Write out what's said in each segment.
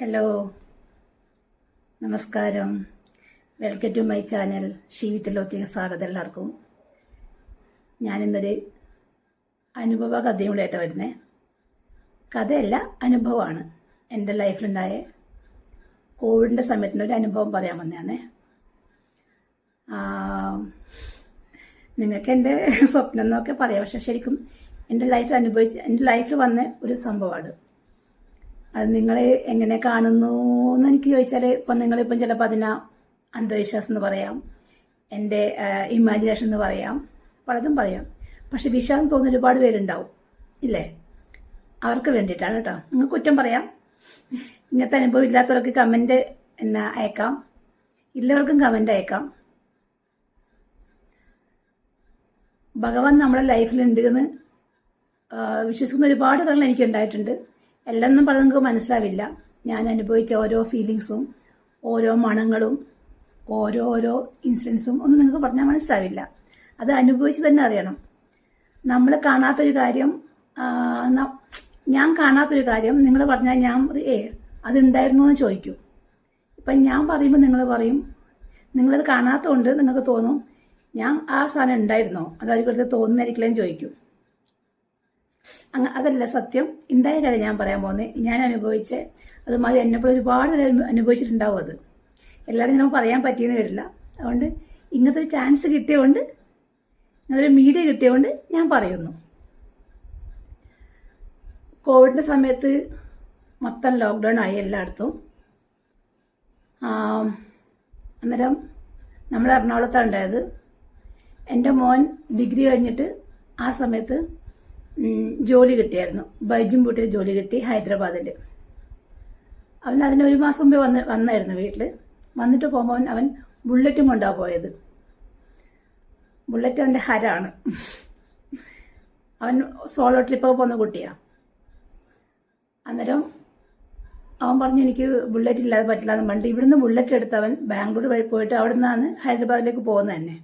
Hello നമസ്കാരം. Welcome to my channel ഷീവിത്തിലോത്തേക്ക് സ്വാഗതം എല്ലാവർക്കും. ഞാനിന്നൊരു അനുഭവ കഥയുമായിട്ടാണ് വരുന്നത് കഥയല്ല അനുഭവമാണ്. എന്റെ ലൈഫിലുണ്ടായ കോവിഡിന്റെ സമയത്തിനൊരു അനുഭവം പറയാൻ വന്നതാണേ. നിങ്ങൾക്ക് എന്റെ സ്വപ്നം എന്നൊക്കെ പറയാം. പക്ഷെ ശരിക്കും എന്റെ ലൈഫിൽ അനുഭവിച്ച് എന്റെ ലൈഫിൽ വന്ന ഒരു സംഭവമാണ്. അത് നിങ്ങൾ എങ്ങനെ കാണുന്നു എന്ന് എനിക്ക് ചോദിച്ചാൽ ഇപ്പം നിങ്ങളിപ്പം ചിലപ്പോൾ അതിനെ അന്ധവിശ്വാസം എന്ന് പറയാം എന്റെ ഇമാജിനേഷൻ എന്ന് പറയാം പലതും പറയാം. പക്ഷെ വിശ്വാസം തോന്നുന്ന ഒരുപാട് പേരുണ്ടാവും ഇല്ലേ? അവർക്ക് വേണ്ടിയിട്ടാണ് കേട്ടോ. നിങ്ങൾക്ക് കുറ്റം പറയാം. ഇങ്ങനത്തെ അനുഭവം ഇല്ലാത്തവർക്ക് കമന്റ് എന്നാ അയക്കാം. ഇല്ലവർക്കും കമന്റ് അയക്കാം. ഭഗവാൻ നമ്മുടെ ലൈഫിലുണ്ട് എന്ന് വിശ്വസിക്കുന്ന ഒരുപാട് കാര്യങ്ങൾ എനിക്ക് ഉണ്ടായിട്ടുണ്ട് എല്ലാം പറഞ്ഞ് നിങ്ങൾക്ക് മനസ്സിലാവില്ല. ഞാൻ അനുഭവിച്ച ഓരോ ഫീലിങ്സും ഓരോ മണങ്ങളും ഓരോ ഓരോ ഇൻസിഡൻസും ഒന്നും നിങ്ങൾക്ക് പറഞ്ഞാൽ മനസ്സിലാവില്ല. അത് അനുഭവിച്ച് തന്നെ അറിയണം. നമ്മൾ കാണാത്തൊരു കാര്യം ഞാൻ കാണാത്തൊരു കാര്യം നിങ്ങൾ പറഞ്ഞാൽ ഞാൻ ഏ അതുണ്ടായിരുന്നു എന്ന് ചോദിക്കും. ഇപ്പം ഞാൻ പറയുമ്പോൾ നിങ്ങൾ പറയും നിങ്ങളത് കാണാത്തതുകൊണ്ട് നിങ്ങൾക്ക് തോന്നും ഞാൻ ആ സാധനം ഉണ്ടായിരുന്നോ? അതായത് തോന്നുന്നതായിരിക്കില്ലെന്ന് ചോദിക്കും. അങ്ങ അതല്ല സത്യം. ഉണ്ടായ കഥ ഞാൻ പറയാൻ പോകുന്നത് ഞാൻ അനുഭവിച്ച് അതുമാതിരി എന്നെപ്പോൾ ഒരുപാട് പേര് അനു- അനുഭവിച്ചിട്ടുണ്ടാവും അത്. എല്ലാവരും നമുക്ക് പറയാൻ പറ്റിയെന്ന് വരില്ല. അതുകൊണ്ട് ഇങ്ങനത്തെ ഒരു ചാൻസ് കിട്ടിയതുകൊണ്ട് ഇങ്ങനത്തെ ഒരു മീഡിയ കിട്ടിയതുകൊണ്ട് ഞാൻ പറയുന്നു. കോവിഡിന്റെ സമയത്ത് മൊത്തം ലോക്ക്ഡൗൺ ആയി എല്ലായിടത്തും അന്നേരം നമ്മൾ എറണാകുളത്താണ് ഉണ്ടായത്. എന്റെ മോൻ ഡിഗ്രി കഴിഞ്ഞിട്ട് ആ സമയത്ത് ജോലി കിട്ടിയായിരുന്നു. ബൈജും ബൂട്ടിൽ ജോലി കിട്ടി ഹൈദരാബാദിൽ അവൻ അതിന് ഒരു മാസം മുമ്പേ വന്ന് വന്നായിരുന്നു വീട്ടിൽ വന്നിട്ട് പോകുമ്പോൾ അവൻ- ബുള്ളറ്റും കൊണ്ടാണ് പോയത്. ബുള്ളറ്റ് അവന്റെ ഹരാണ്. അവൻ സോളോ ട്രിപ്പൊക്കെ പോകുന്ന കുട്ടിയാണ് അന്നേരം അവൻ പറഞ്ഞു എനിക്ക് ബുള്ളറ്റ് ഇല്ലാതെ പറ്റില്ല എന്ന് പറഞ്ഞിട്ട് ഇവിടുന്ന് ബുള്ളറ്റ് എടുത്ത് അവൻ ബാംഗ്ലൂർ വഴി പോയിട്ട് അവിടെ നിന്നാണ് ഹൈദരാബാദിലേക്ക് പോകുന്നത് തന്നെ.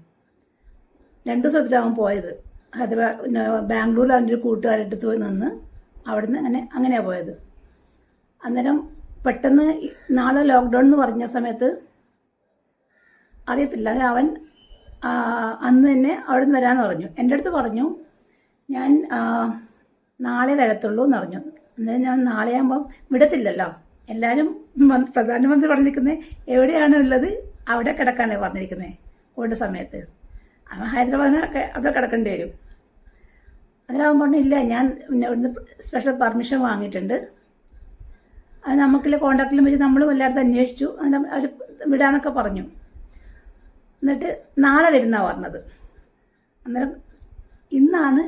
രണ്ട് ദിവസത്തിലാണ് അവൻ പോയത്. ഹൈദരാബാദ് ബാംഗ്ലൂരിൽ അവന്റെ ഒരു കൂട്ടുകാരുടെ പോയി നിന്ന് അവിടുന്ന് അങ്ങനെ അങ്ങനെയാണ് പോയത്. അന്നേരം പെട്ടെന്ന് നാളെ ലോക്ക്ഡൗൺ എന്ന് പറഞ്ഞ സമയത്ത് അറിയത്തില്ല. അതിന് അവൻ അന്ന് തന്നെ അവിടെ നിന്ന് വരാമെന്ന് പറഞ്ഞു. എന്റെ അടുത്ത് പറഞ്ഞു ഞാൻ നാളെ വരത്തുള്ളൂ എന്ന് പറഞ്ഞു. അന്നേരം ഞാൻ നാളെ ആകുമ്പം വിടത്തില്ലല്ലോ. എല്ലാവരും പ്രധാനമന്ത്രി പറഞ്ഞിരിക്കുന്നത് എവിടെയാണ് ഉള്ളത് അവിടെ കിടക്കാനാണ് പറഞ്ഞിരിക്കുന്നത് കോവിഡ് സമയത്ത്. അവൻ ഹൈദരാബാദിന് ഒക്കെ അവിടെ കിടക്കേണ്ടി വരും. അതിലാകുമ്പോൾ ഇല്ല ഞാൻ ഇവിടുന്ന് സ്പെഷ്യൽ പെർമിഷൻ വാങ്ങിയിട്ടുണ്ട്. അത് നമുക്കില്ല കോണ്ടാക്റ്റിലും വെച്ച് നമ്മളും എല്ലായിടത്തും അന്വേഷിച്ചു. അതിന് അവർ വിടാന്നൊക്കെ പറഞ്ഞു. എന്നിട്ട് നാളെ വരുന്ന പറഞ്ഞത്. അന്നേരം ഇന്നാണ്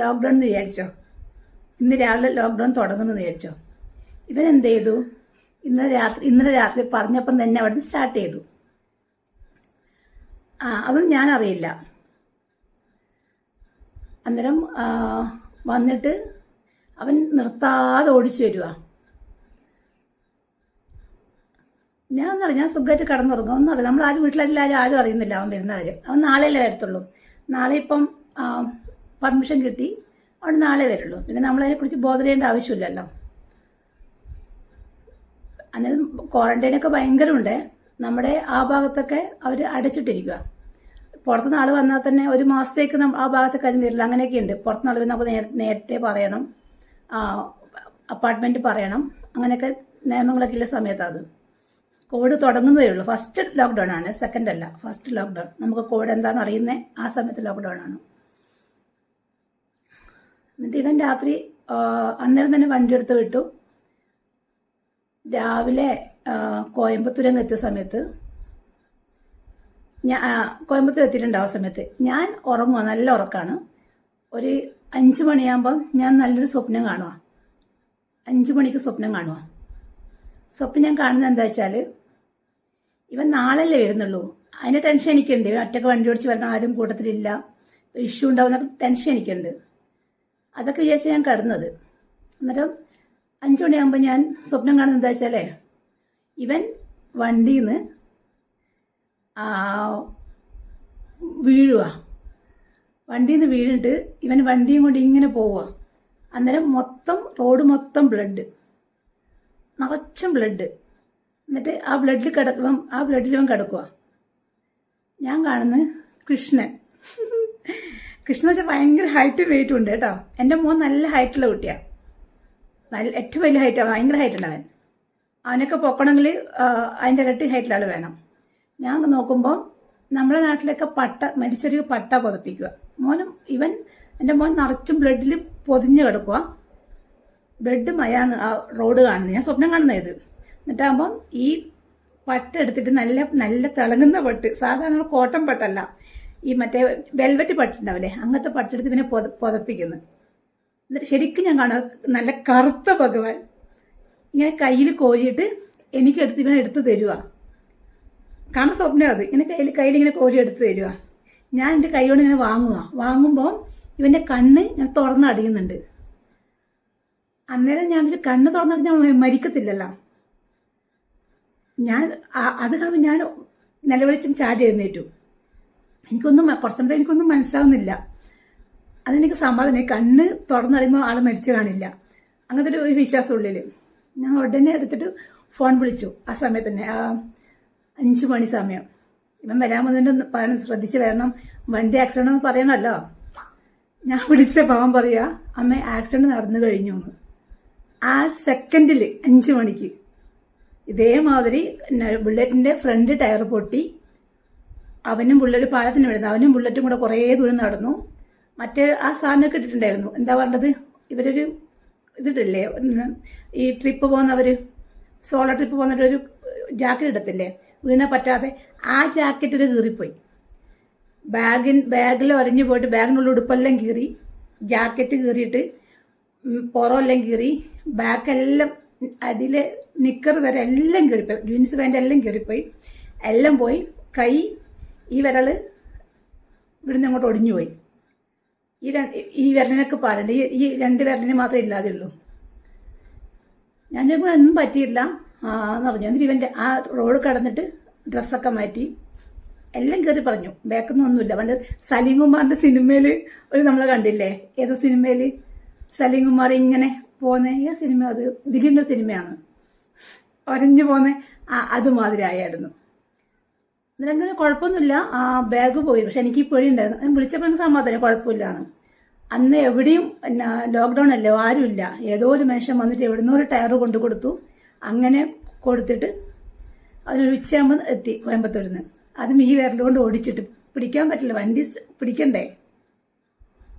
ലോക്ക്ഡൗൺ എന്ന് വിചാരിച്ചോ. ഇന്ന് രാവിലെ ലോക്ക്ഡൗൺ തുടങ്ങുന്നു വിചാരിച്ചോ. ഇവൻ ചെയ്തു? ഇന്നലെ രാത്രി ഇന്നലെ രാത്രി പറഞ്ഞപ്പം തന്നെ അവിടുന്ന് സ്റ്റാർട്ട് ചെയ്തു. ആ അത് ഞാനറിയില്ല. അന്നേരം വന്നിട്ട് അവൻ നിർത്താതെ ഓടിച്ചു വരുക ഞാൻ ഒന്നറിയാം ഞാൻ സുഖമായിട്ട് കിടന്നുറങ്ങും. ഒന്നറിയാം നമ്മൾ ആരും വീട്ടിലെല്ലാവരും ആരും അറിയുന്നില്ല അവൻ വരുന്ന കാര്യം. അവൻ നാളെയല്ലേ വരത്തുള്ളൂ? നാളെ ഇപ്പം പെർമിഷൻ കിട്ടി അവിടെ നാളെ വരുള്ളൂ. പിന്നെ നമ്മളതിനെക്കുറിച്ച് ബോധം ആവശ്യമില്ലല്ലോ. അന്നേരം ക്വാറന്റൈനൊക്കെ ഭയങ്കരമുണ്ട്. നമ്മുടെ ആ ഭാഗത്തൊക്കെ അവർ അടച്ചിട്ടിരിക്കുക പുറത്തുനിന്ന് ആൾ വന്നാൽ തന്നെ ഒരു മാസത്തേക്ക് ആ ഭാഗത്ത് കഴിഞ്ഞ് വരില്ല. അങ്ങനെയൊക്കെ ഉണ്ട്. പുറത്തുനിന്ന് ആൾ നമുക്ക് നേരത്തെ പറയണം. അപ്പാർട്ട്മെന്റ് പറയണം. അങ്ങനെയൊക്കെ നിയമങ്ങളൊക്കെ ഉള്ള സമയത്ത് അത്. കോവിഡ് തുടങ്ങുന്നതേ ഉള്ളൂ. ഫസ്റ്റ് ലോക്ക്ഡൗൺ ആണ്. സെക്കൻഡ് അല്ല. ഫസ്റ്റ് ലോക്ക്ഡൗൺ നമുക്ക് കോവിഡ് എന്താണെന്ന് അറിയുന്നത് ആ സമയത്ത് ലോക്ക്ഡൗൺ ആണ്. എന്നിട്ട് ഇവൻ രാത്രി അന്നേരം തന്നെ വണ്ടി എടുത്ത് വിട്ടു. രാവിലെ കോയമ്പത്തൂരങ്ങ് എത്തിയ സമയത്ത് ഞാൻ കോയമ്പത്തൂർ എത്തിയിട്ടുണ്ട് ആ സമയത്ത്. ഞാൻ ഉറങ്ങുക നല്ല ഉറക്കാണ്. ഒരു അഞ്ച് മണിയാകുമ്പം ഞാൻ നല്ലൊരു സ്വപ്നം കാണുക അഞ്ച് മണിക്ക് സ്വപ്നം കാണുക സ്വപ്നം ഞാൻ കാണുന്നത് എന്താ വെച്ചാൽ ഇവൻ നാളല്ലേ വരുന്നുള്ളൂ. അതിന്റെ ടെൻഷൻ എനിക്കുണ്ട്. ഇവൻ ഒറ്റയ്ക്ക് വണ്ടി ഓടിച്ച് വരണം ആരും കൂട്ടത്തിലില്ല. ഇഷ്യൂ ഉണ്ടാവുന്ന ടെൻഷൻ എനിക്കുണ്ട്. അതൊക്കെ വിചാരിച്ച് ഞാൻ കിടന്നത്. അന്നേരം അഞ്ചു മണിയാകുമ്പോൾ ഞാൻ സ്വപ്നം കാണുന്നത് എന്താ വെച്ചാലേ ഇവൻ വണ്ടിയിൽ നിന്ന് വീഴുക വണ്ടിയിൽ നിന്ന് വീണിട്ട് ഇവൻ വണ്ടിയും കൊണ്ട് ഇങ്ങനെ പോവുക അന്നേരം മൊത്തം റോഡ് മൊത്തം ബ്ലഡ് നിറച്ചും ബ്ലഡ് എന്നിട്ട് ആ ബ്ലഡിൽ കിടക്കുമ്പം ആ ബ്ലഡിൽ അവൻ കിടക്കുക ഞാൻ കാണുന്നത് കൃഷ്ണൻ. കൃഷ്ണൻ വെച്ചാൽ ഭയങ്കര ഹൈറ്റ് വെയിറ്റും ഉണ്ട് കേട്ടോ. എന്റെ മോൻ നല്ല ഹൈറ്റുള്ള കുട്ടിയാണ് നല്ല ഏറ്റവും വലിയ ഹൈറ്റാണ് ഭയങ്കര ഹൈറ്റ് ഉണ്ട് അവൻ. അവനൊക്കെ പൊക്കണമെങ്കിൽ അതിന്റെ ഇരട്ടി ഹൈറ്റിലാൾ വേണം. ഞാൻ നോക്കുമ്പോൾ നമ്മളെ നാട്ടിലൊക്കെ പട്ട മരിച്ചൊരു പട്ട പുതപ്പിക്കുക. മോനും ഇവൻ എന്റെ മോൻ നിറച്ചും ബ്ലഡിൽ പൊതിഞ്ഞ് കിടക്കുക ബ്ലഡ് മയാന്ന് ആ റോഡ് കാണുന്നത് ഞാൻ സ്വപ്നം കാണുന്നത് ഇത്. എന്നിട്ടാകുമ്പം ഈ പട്ട എടുത്തിട്ട് നല്ല നല്ല തിളങ്ങുന്ന പട്ട് സാധാരണ കോട്ടൺ പട്ടല്ല. ഈ മറ്റേ വെൽവെറ്റ് പട്ടുണ്ടാവില്ലേ അങ്ങനത്തെ പട്ടെടുത്ത് ഇവനെ പൊത പുതപ്പിക്കുന്നു. എന്നിട്ട് ശരിക്കും ഞാൻ കാണുക നല്ല കറുത്ത ഭഗവാൻ. ഇങ്ങനെ കയ്യിൽ കോരിയിട്ട് എനിക്കെടുത്ത് ഇവനെ എടുത്തു തരുക കാണാൻ സ്വപ്നം അത്. ഇങ്ങനെ കയ്യിൽ കയ്യിൽ ഇങ്ങനെ കോരി എടുത്ത് തരുക ഞാൻ എന്റെ കൈ കൊണ്ട് ഇങ്ങനെ വാങ്ങുക വാങ്ങുമ്പോൾ ഇവന്റെ കണ്ണ് ഞാൻ തുറന്നടിയുന്നുണ്ട് അന്നേരം ഞാൻ വെച്ചാൽ കണ്ണ് തുറന്നടിഞ്ഞാൽ മരിക്കത്തില്ലല്ലോ. ഞാൻ അത് കാണുമ്പോൾ ഞാൻ നിലവിളിച്ചും ചാടി എഴുന്നേറ്റു. എനിക്കൊന്നും കുറച്ച് സമയത്ത് എനിക്കൊന്നും മനസ്സിലാവുന്നില്ല. അതെനിക്ക് സമാധാനം. കണ്ണ് തുറന്നടിയുമ്പോൾ ആൾ മരിച്ചു കാണില്ല. അങ്ങനത്തെ ഒരു വിശ്വാസം ഉള്ളിൽ ഞാൻ ഉടനെ എടുത്തിട്ട് ഫോൺ വിളിച്ചു. ആ സമയത്ത് തന്നെ. അഞ്ച് മണി സമയം. ഇവൻ വരാൻ വന്നിട്ട് പറയണം ശ്രദ്ധിച്ച് വരണം. വണ്ടി ആക്സിഡന്റ് എന്ന് പറയണല്ലോ. ഞാൻ വിളിച്ച പാവം പറയാ അമ്മ ആക്സിഡന്റ് നടന്നു കഴിഞ്ഞു എന്ന്. ആ സെക്കൻഡിൽ അഞ്ച് മണിക്ക് ഇതേമാതിരി ബുള്ളറ്റിന്റെ ഫ്രണ്ട് ടയർ പൊട്ടി. അവനും ബുള്ളറ്റ് പാലത്തിന് വരുന്നത് അവനും ബുള്ളറ്റും കൂടെ കുറേ ദൂരം നടന്നു. മറ്റേ ആ സാധനമൊക്കെ ഇട്ടിട്ടുണ്ടായിരുന്നു. എന്താ പറഞ്ഞത്? ഇവരൊരു ഇതിട്ടില്ലേ? ഈ ട്രിപ്പ് പോകുന്നവര് സോളോ ട്രിപ്പ് പോകുന്നവരൊരു ജാക്കറ്റ് ഇടത്തില്ലേ? വീണ പറ്റാതെ ആ ജാക്കറ്റ് ഒരു കീറിപ്പോയി. ബാഗിൻ ബാഗിൽ ഒരഞ്ഞു പോയിട്ട് ബാഗിനുള്ള ഉടുപ്പെല്ലാം കീറി ജാക്കറ്റ് കീറിയിട്ട് പുറമെല്ലാം കീറി ബാക്കെല്ലാം അടിയിലെ നിക്കർ വരെ എല്ലാം കീറിപ്പോയി. ജീൻസ് പാന്റ് എല്ലാം കീറിപ്പോയി. എല്ലാം പോയി. കൈ ഈ വിരൽ ഇവിടുന്ന് അങ്ങോട്ട് ഒടിഞ്ഞു പോയി ഈ രണ്ട് ഈ വിരലിനൊക്കെ പാടുണ്ട്. ഈ ഈ രണ്ട് വിരലിന് മാത്രമേ ഇല്ലാതെയുള്ളൂ. ഞാൻ ചോദിക്കുമ്പോൾ ഒന്നും പറ്റിയില്ല പറഞ്ഞു എന്നിട്ട് ഇവന്റെ ആ റോഡ് കടന്നിട്ട് ഡ്രസ്സൊക്കെ മാറ്റി. എല്ലാം കയറി പറഞ്ഞു. ബാക്കൊന്നും ഒന്നുമില്ല. പണ്ട് സലീം കുമാറിന്റെ സിനിമയിൽ ഒരു നമ്മൾ കണ്ടില്ലേ? ഏതോ സിനിമയിൽ സലീം കുമാർ ഇങ്ങനെ പോകുന്ന ഏ സിനിമ അത്? ദിലീപിന്റെ സിനിമയാണ്. ഒരഞ്ഞു പോകുന്ന ആ അതുമാതിരി ആയായിരുന്നു എന്നിട്ട് കുഴപ്പമൊന്നുമില്ല. ആ ബാഗ് പോയി. പക്ഷെ എനിക്ക് പേടി ഉണ്ടായിരുന്നു. ഞാൻ വിളിച്ചപ്പോൾ എനിക്ക് സമാധാനം. കുഴപ്പമില്ലാന്ന്. അന്ന് എവിടെയും പിന്നെ ലോക്ക്ഡൗൺ അല്ലേ? ആരുമില്ല. ഏതോ ഒരു മനുഷ്യൻ വന്നിട്ട് എവിടുന്നോ ഒരു ടയർ കൊണ്ടു കൊടുത്തു. അങ്ങനെ കൊടുത്തിട്ട് അതിനൊരു ഉച്ചയാകുമ്പോൾ എത്തി കോയമ്പത്തൂരിൽ നിന്ന് അതും ഈ വിരലുകൊണ്ട് ഓടിച്ചിട്ട് പിടിക്കാൻ പറ്റില്ല വണ്ടി പിടിക്കണ്ടേ?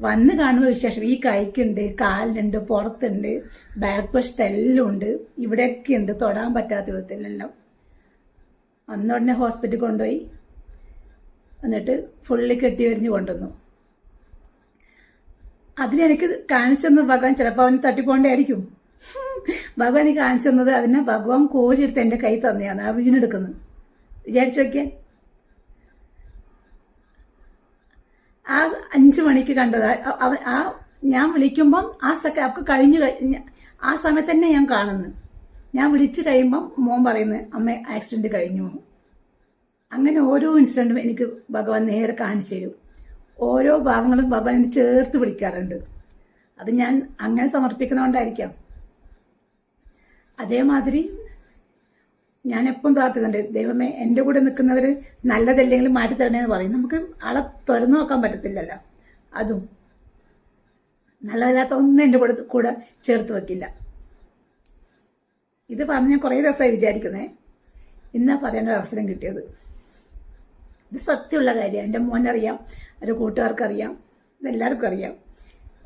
വന്ന് കാണുമ്പോൾ വിശേഷം ഈ കൈക്കുണ്ട് കാലിനുണ്ട് പുറത്തുണ്ട് ബാക്ക് വശത്ത് എല്ലാം ഉണ്ട് ഇവിടെയൊക്കെ ഉണ്ട് തൊടാൻ പറ്റാത്ത വിധത്തിലെല്ലാം. അന്ന് ഉടനെ ഹോസ്പിറ്റലിൽ കൊണ്ടുപോയി എന്നിട്ട് ഫുള്ളി കെട്ടി വരിഞ്ഞ് കൊണ്ടുവന്നു. അതിനെനിക്ക് കാണിച്ചെന്ന് ഭഗവാൻ ചിലപ്പോൾ അവന് തട്ടിപ്പോണ്ടായിരിക്കും ഭഗവാൻ ഈ കാണിച്ചു തന്നത് അതിനെ ഭഗവാൻ കോരിയെടുത്ത് എന്റെ കൈ തന്നെയാണ് ആ വീണെടുക്കുന്നത് വിചാരിച്ചു നോക്കിയാൽ ആ അഞ്ചു മണിക്ക് കണ്ടത് ആ- ഞാൻ വിളിക്കുമ്പം ആ സക്ക അവർക്ക് കഴിഞ്ഞു ആ സമയത്ത് തന്നെ ഞാൻ കാണുന്നത് ഞാൻ വിളിച്ചു കഴിയുമ്പം മോൻ പറയുന്നത് അമ്മ ആക്സിഡന്റ് കഴിഞ്ഞു. അങ്ങനെ ഓരോ ഇൻസിഡന്റും എനിക്ക് ഭഗവാൻ നേരെ കാണിച്ചു തരും. ഓരോ ഭാഗങ്ങളും ഭഗവാൻ ചേർത്ത് പിടിക്കാറുണ്ട്. അത് ഞാൻ അങ്ങനെ സമർപ്പിക്കുന്നതുകൊണ്ടായിരിക്കാം. അതേമാതിരി ഞാൻ എപ്പം പ്രാർത്ഥിക്കുന്നുണ്ട് ദൈവമേ എന്റെ കൂടെ നിൽക്കുന്നവർ നല്ലതല്ലെങ്കിൽ മാറ്റി തരണേ എന്ന് പറയും. നമുക്ക് ആളെ തുറന്നു നോക്കാൻ പറ്റത്തില്ലല്ലോ. അതും. നല്ലതല്ലാത്ത ഒന്നും എന്റെ കൂടെ കൂടെ ചേർത്ത് വെക്കില്ല. ഇത് പറഞ്ഞ് ഞാൻ കുറേ ദിവസമായി വിചാരിക്കുന്നേ. ഇന്നാ പറയാനൊരു അവസരം കിട്ടിയത്. ഇത് സത്യമുള്ള കാര്യമാണ്. എന്റെ മോനറിയാം. എന്റെ കൂട്ടുകാർക്കറിയാം. ഇതെല്ലാവർക്കും അറിയാം.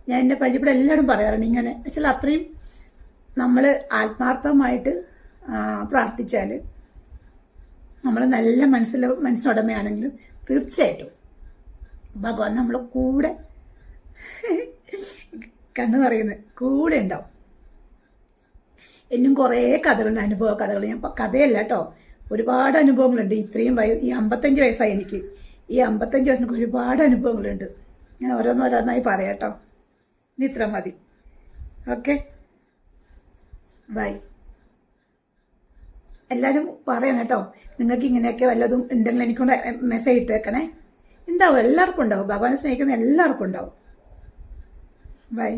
ഞാൻ എന്റെ പരിചയപ്പെടെ എല്ലാവരും പറയാറുണ്ട് ഇങ്ങനെ. വെച്ചാൽ അത്രയും നമ്മൾ ആത്മാർത്ഥമായിട്ട് പ്രാർത്ഥിച്ചാൽ നമ്മൾ നല്ല മനസ്സിൽ മനസ്സുടമയാണെങ്കിൽ തീർച്ചയായിട്ടും ഭഗവാൻ നമ്മളെ കൂടെ കണ്ണു നിറയുന്നത് കൂടെ ഉണ്ടാവും. എന്നും കുറേ കഥകളുണ്ട് അനുഭവ കഥകൾ. ഞാൻ കഥയല്ല കേട്ടോ. ഒരുപാട് അനുഭവങ്ങളുണ്ട്. ഇത്രയും വയ ഈ അമ്പത്തഞ്ച് വയസ്സായി എനിക്ക്. ഈ അമ്പത്തഞ്ച് വയസ്സിനൊക്കെ ഒരുപാട് അനുഭവങ്ങളുണ്ട്. ഞാൻ ഓരോന്നോരോന്നായി പറയാം കേട്ടോ. ഇനി ഇത്ര മതി. ഓക്കെ? ബൈ. എല്ലാവരും പറയണം കേട്ടോ. നിങ്ങൾക്ക് ഇങ്ങനെയൊക്കെ വല്ലതും ഉണ്ടെങ്കിൽ എനിക്കൊണ്ട് മെസ്സേജ് ഇട്ടേക്കണേ. ഉണ്ടാവും എല്ലാവർക്കും ഉണ്ടാവും. ഭഗവാനെ സ്നേഹിക്കുന്ന എല്ലാവർക്കും ഉണ്ടാവും. ബൈ.